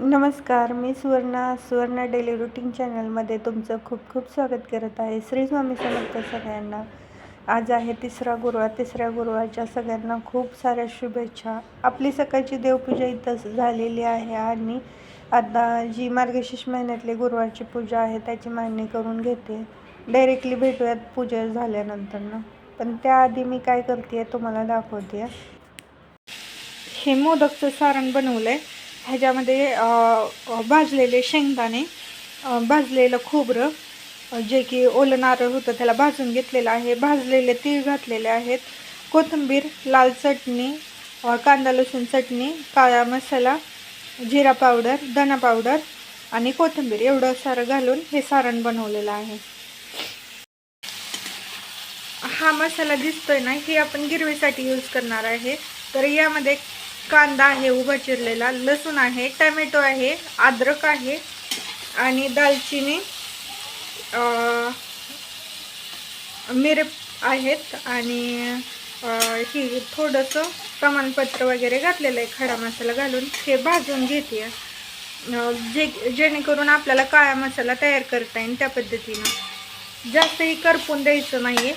नमस्कार मी Suvarna Suvarna daily routine चॅनलमध्ये तुमचं खूप खूप स्वागत करत आहे. श्री स्वामी समर्थ सगळ्यांना. आज आहे तिसरा गुरुवार. तिसऱ्या गुरुवारच्या सगळ्यांना खूप साऱ्या शुभेच्छा. आपली सकाळची देवपूजा इथं झालेली आहे आणि आता जी मार्गशीर्ष महिन्यातली गुरुवारची पूजा आहे त्याची मांडणी करून घेते. डायरेक्टली भेटूयात पूजा झाल्यानंतर पण त्याआधी मी काय करते तुम्हाला दाखवते हे मोदकचं सारण बनवलं आहे ह्याच्यामध्ये भाजलेले शेंगदाणे भाजलेलं खोबरं जे की ओलं नारळ होतं त्याला भाजून घेतलेलं आहे. भाजलेले तीळ घातलेले आहेत. कोथिंबीर लाल चटणी कांदा लसूण चटणी काळा मसाला जिरा पावडर धना पावडर आणि कोथिंबीर एवढं सारं घालून हे सारण बनवलेलं आहे. हा मसाला दिसतोय ना हे आपण गिरवीसाठी यूज करणार आहे. तर यामध्ये कांदा आहे उभा चिरलेला लसूण आहे टमॅटो आहे अद्रक आहे आणि दालचिनी मिर मिरप आहेत आणि ही थोडंसं प्रमाणपत्र वगैरे घातलेलं आहे खडा मसाला घालून. हे भाजून घेते. जे जेणेकरून आपल्याला काळा मसाला तयार करता येईल त्या पद्धतीनं. जास्तही करपून द्यायचं नाही आहे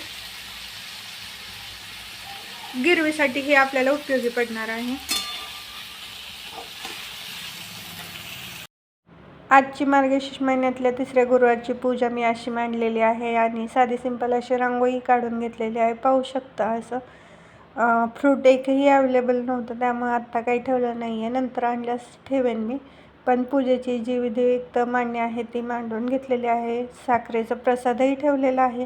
गिरवीसाठी हे आपल्याला उपयोगी पडणार आहे. आजची मार्गशीर्ष महिन्यातल्या तिसऱ्या गुरुवारची पूजा मी अशी मांडलेली आहे आणि साधी सिंपल अशी रांगोळी काढून घेतलेली आहे. पाहू शकता असं फ्रूट एकही अवेलेबल नव्हतं. त्यामुळे आत्ता काही ठेवलं नाही आहे नंतर आणल्यास ठेवेन मी. पण पूजेची जी विधियुक्त मांडणी आहे ती मांडून घेतलेली आहे. साखरेचा प्रसादही ठेवलेला आहे.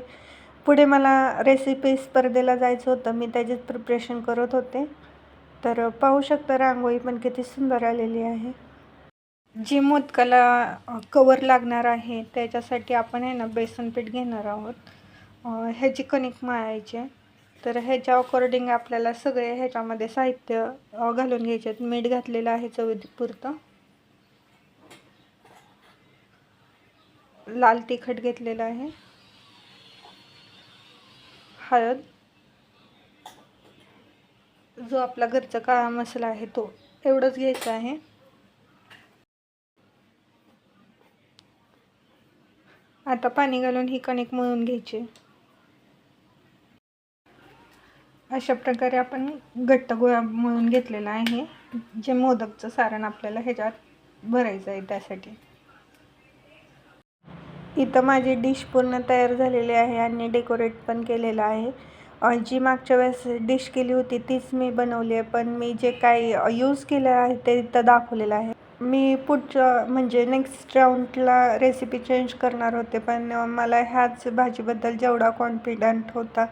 पुढे मला रेसिपी स्पर्धेला जायचं होतं. मी त्याचीच प्रिपरेशन करत होते. तर पाहू शकता रांगोळी पण किती सुंदर आलेली आहे. जी मोदकाला कवर लागणार आहे त्याच्यासाठी आपण आहे ना बेसन पीठ घेणार आहोत. ह्याची कणिक माळायची आहे. तर ह्याच्या अकॉर्डिंग आपल्याला सगळे ह्याच्यामध्ये साहित्य घालून घ्यायचे आहेत. मीठ घातलेलं आहे चवीपुरतं. लाल तिखट घेतलेलं आहे. हळद. जो आपला घरचा काळा मसाला आहे तो एवढंच घ्यायचं आहे. आता पाणी घालून ही कणिक मळून घ्यायची. अशा प्रकारे आपण घट्ट गोळा मळून घेतलेला आहे. जे मोदकचं सारण आपल्याला ह्याच्यात भरायचं आहे त्यासाठी. इथं माझी डिश पूर्ण तयार झालेली आहे आणि डेकोरेट पण केलेलं आहे. जी मागच्या वेळेस डिश केली होती तीच मी बनवली आहे. पण मी जे काही यूज केलं आहे ते इथं दाखवलेलं आहे. मी पुढच्या म्हणजे नेक्स्ट राऊंडला रेसिपी चेंज करणार होते पण मला ह्याच भाजीबद्दल जेवढा कॉन्फिडंट होता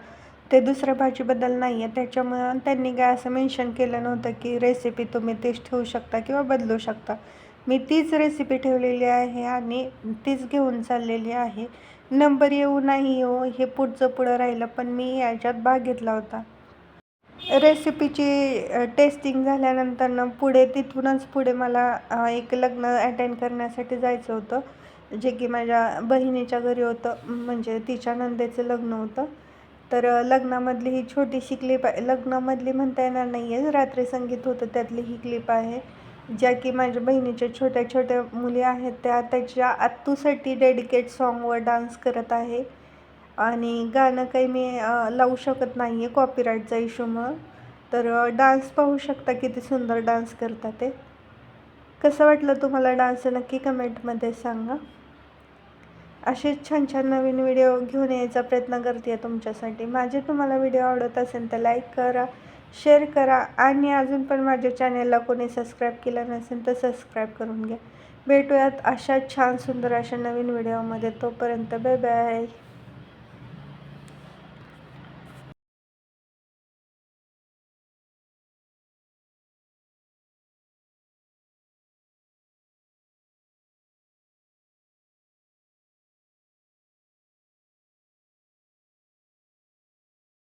ते दुसऱ्या भाजीबद्दल नाही आहे त्याच्यामुळं त्यांनी काय असं मेन्शन केलं नव्हतं की रेसिपी तुम्ही तीच ठेवू शकता किंवा बदलू शकता. मी तीच रेसिपी ठेवलेली आहे आणि तीच घेऊन चाललेली आहे. नंबर येऊ नाही येऊ हे पुढचं पुढं राहिलं पण मी याच्यात भाग घेतला होता. रेसिपीची टेस्टिंग झाल्यानंतर पुढे तिथूनच पुढे मला एक लग्न अटेंड करण्यासाठी जायचं होतं. जे की माझ्या बहिणीच्या घरी होतं म्हणजे तिच्या नंदेचं लग्न होतं. तर लग्नामधली ही छोटीशी क्लिप आहे. लग्नामधली म्हणता येणार नाही आहे रात्री संगीत होतं त्यातली ही क्लिप आहे. ज्या की माझ्या बहिणीच्या छोट्या छोट्या मुली आहेत त्या त्याच्या आत्तूसाठी डेडिकेट सॉन्गवर डान्स करत आहे. आणि गाणं काही मी लावू शकत नाही आहे कॉपीराईटचा इशूमुळं तर डान्स पाहू शकता किती सुंदर डान्स करता ते. कसं वाटलं तुम्हाला डान्स नक्की कमेंटमध्ये सांगा. असेच छान छान नवीन व्हिडिओ घेऊन यायचा प्रयत्न करते आहे तुमच्यासाठी. माझे तुम्हाला व्हिडिओ आवडत असेल तर लाईक करा शेअर करा आणि अजून पण माझ्या चॅनेलला कोणी सबस्क्राईब केलं नसेल तर सबस्क्राईब करून घ्या. भेटूयात अशा छान सुंदर अशा नवीन व्हिडिओमध्ये तोपर्यंत बाय बाय